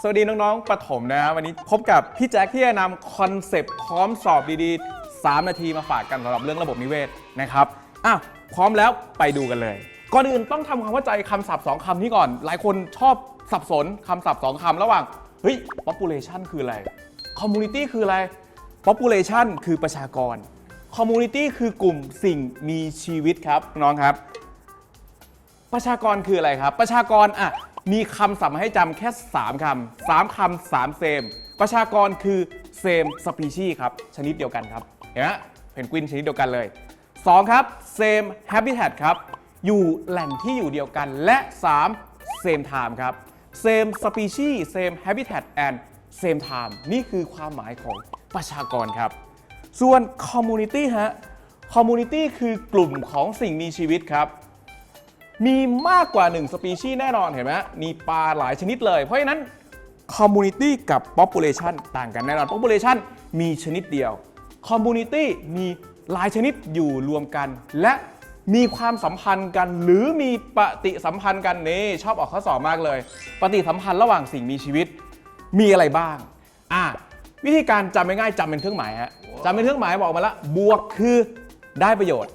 สวัสดีน้องๆประถมนะครับวันนี้พบกับพี่แจ็คที่จะนำคอนเซปต์พร้อมสอบดีๆ 3 นาทีมาฝากกันสำหรับเรื่องระบบนิเวศนะครับอะพร้อมแล้วไปดูกันเลย ก่อนอื่นต้องทำความเข้าใจคำศัพท์ 2คำนี้ก่อน หลายคนชอบสับสนคำศัพท์ 2คำระหว่าง เฮ้ย population คืออะไร community คืออะไร population คือประชากร community คือกลุ่มสิ่งมีชีวิตครับน้องครับ ประชากรคืออะไรครับ ประชากรอะ มีคำศัพท์มาให้จำแค่ 3 คำสามคำสามเซม ประชากรคือเซมสปีชีครับ ชนิดเดียวกันครับ เห็นไหมเพนกวินชนิดเดียวกันเลย 2 ครับเซมแฮบิ t ตครับ อยู่แหล่งที่อยู่เดียวกัน และ 3 same time ครับ same species same habitat and same time นี่คือความหมายของประชากรครับ ส่วน community ฮะ community คือกลุ่มของสิ่งมีชีวิตครับ มีมากกว่า 1 สปีชีส์แน่นอนเห็นไหมมีปลาหลายชนิดเลย เพราะฉะนั้น community กับ population ต่างกันแน่นอน population มีชนิดเดียว community มีหลายชนิดอยู่รวมกัน และมีความสัมพันธ์กัน หรือมีปฏิสัมพันธ์กันนี่ชอบออกข้อสอบมากเลย ปฏิสัมพันธ์ระหว่างสิ่งมีชีวิต มีอะไรบ้างอะวิธีการจำง่ายๆจำเป็นเครื่องหมายฮะจำเป็นเครื่องหมายบอกมาละบวกคือได้ประโยชน์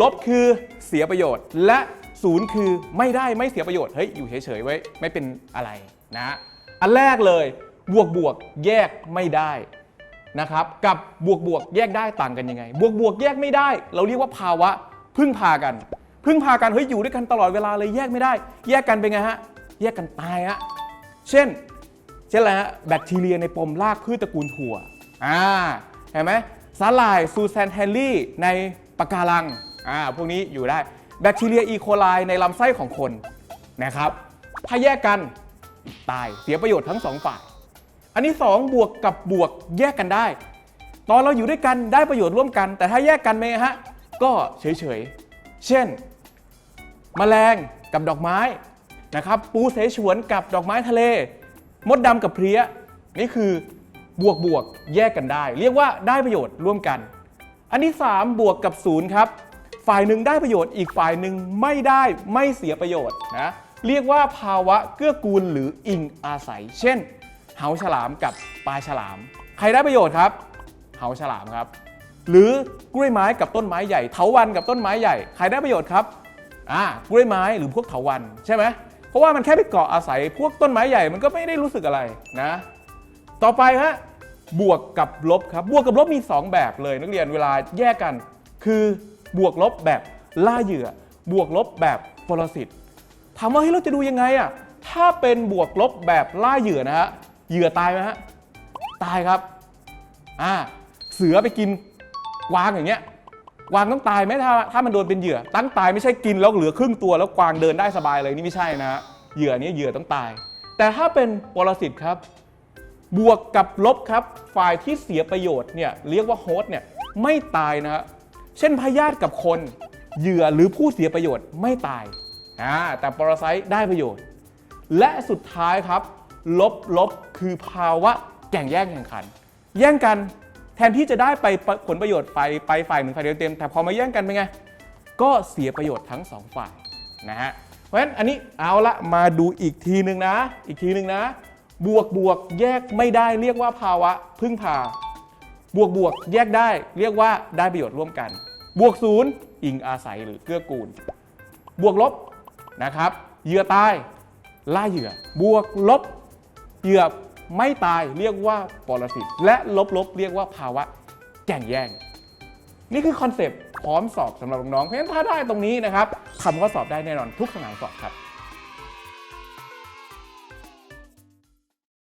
ลบคือเสียประโยชน์ และ ศูนย์คือไม่ได้ไม่เสียประโยชน์เฮ้ยอยู่เฉยๆไว้ไม่เป็นอะไรนะอันแรกเลยบวกบวกแยกไม่ได้นะครับกับบวกบวกแยกได้ต่างกันยังไง บวกบวกแยกไม่ได้ เราเรียกว่าภาวะพึ่งพากัน พึ่งพากันเฮ้ยอยู่ด้วยกันตลอดเวลาเลยแยกไม่ได้ แยกกันเป็นไงฮะแยกกันตายฮะเช่น เช่นอะไรฮะแบคทีเรียในปมรากพืชตระกูลถั่วอ่าเห็นไหมสาหร่ายซูแซนแฮนลี่ในปะการังอ่าพวกนี้อยู่ได้ แบคทีเรียอีโคไลในลำไส้ของคนนะครับ ถ้าแยกกันตายเสียประโยชน์ทั้งสองฝ่าย อันนี้ 2 บวกกับบวกแยกกันได้ ตอนเราอยู่ด้วยกันได้ประโยชน์ร่วมกัน แต่ถ้าแยกกันไหมฮะก็เฉยๆเช่นแมลงกับดอกไม้นะครับ ปูเสฉวนกับดอกไม้ทะเล มดดำกับเพลี้ยนี่คือบวกบวกแยกกันได้ เรียกว่าได้ประโยชน์ร่วมกัน อันที่ 3 บวกกับศูนย์ครับ ฝ่ายหนึ่งได้ประโยชน์อีกฝ่ายหนึ่งไม่ได้ไม่เสียประโยชน์นะเรียกว่าภาวะเกื้อกูลหรืออิงอาศัย เช่น เหาฉลามกับปลาฉลาม ใครได้ประโยชน์ครับ เหาฉลามครับ หรือกล้วยไม้กับต้นไม้ใหญ่เถาวันกับต้นไม้ใหญ่ ใครได้ประโยชน์ครับอ่ากล้วยไม้หรือพวกเถาวันใช่ไหมเพราะว่ามันแค่ไปเกาะอาศัยพวกต้นไม้ใหญ่มันก็ไม่ได้รู้สึกอะไรนะ ต่อไปฮะบวกกับลบครับบวกกับลบมี 2 แบบเลยนักเรียนเวลาแยกกัน คือ บวกลบแบบล่าเหยื่อ บวกลบแบบปรสิตถามว่าเฮ้ยเราจะดูยังไงอะถ้าเป็นบวกลบแบบล่าเหยื่อนะฮะเหยื่อตายไหมฮะตายครับอ่าเสือไปกินกวางอย่างเงี้ยกวางต้องตายไหมถ้าถ้ามันโดนเป็นเหยื่อ ตั้งตายไม่ใช่กินแล้วเหลือครึ่งตัวแล้วกวางเดินได้สบายเลยนี่ไม่ใช่นะฮะเหยื่อนี้เหยื่อต้องตาย แต่ถ้าเป็นปรสิตครับ บวกกับลบครับ ฝ่ายที่เสียประโยชน์เนี่ยเรียกว่าโฮสต์เนี่ยไม่ตายนะฮะ เช่นพยาธิกับคน เหยื่อหรือผู้เสียประโยชน์ไม่ตายอ่าแต่ปรไซต์ได้ประโยชน์ และสุดท้ายครับ ลบลบคือภาวะแข่งแย่งแข่งขัน แย่งกันแทนที่จะได้ไปผลประโยชน์ไปไปฝ่ายหนึ่งฝ่ายเดียวเต็ม แต่พอมาแย่งกันเป็นไง ก็เสียประโยชน์ทั้งสองฝ่ายนะฮะเพราะฉะนั้นอันนี้เอาละมาดูอีกทีหนึ่งนะ อีกทีหนึ่งนะ บวกบวกแยกไม่ได้เรียกว่าภาวะพึ่งพา บวกบวกแยกได้เรียกว่าได้ประโยชน์ร่วมกัน บวกศูนย์อิงอาศัยหรือเกื้อกูล บวกลบนะครับเหยื่อตายล่าเหยื่อบวกลบเหยื่อไม่ตายเรียกว่าปรสิตและลบลบเรียกว่าภาวะแก่งแย่ง นี่คือคอนเซปต์พร้อมสอบสำหรับน้องๆเพราะฉะนั้นถ้าได้ตรงนี้นะครับทำข้อสอบได้แน่นอนทุกสนามสอบครับ